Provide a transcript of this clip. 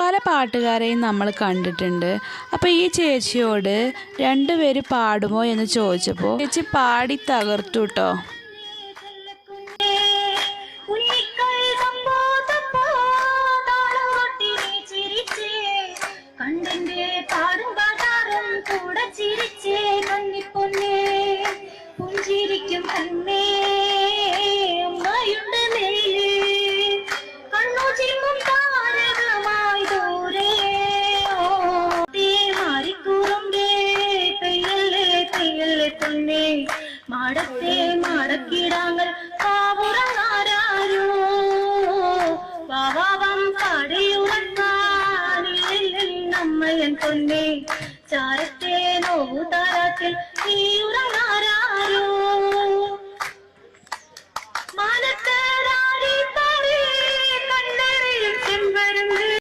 പല പാട്ടുകാരെയും നമ്മൾ കണ്ടിട്ടുണ്ട്. അപ്പോൾ ഈ ചേച്ചിയോട് രണ്ടുപേര് പാടുമോ? എന്ന് ചോദിച്ചപ്പോൾ ചേച്ചി പാടി തകർത്തു കേട്ടോ ചിരിച്ചേ കണ്ണിപ്പൊന്നേ പുഞ്ചിരിക്കും കണ്ണേ. മാടത്തെ മാടക്കിടാങ്ങൾ പാവുറങ്ങാരോ പാവാവം പാടിയുറക്കാനില്ലെങ്കിൽ നമ്മയൻ പൊന്നേ. ചാരത്തെ നോവു താരാത്തിൽ നീ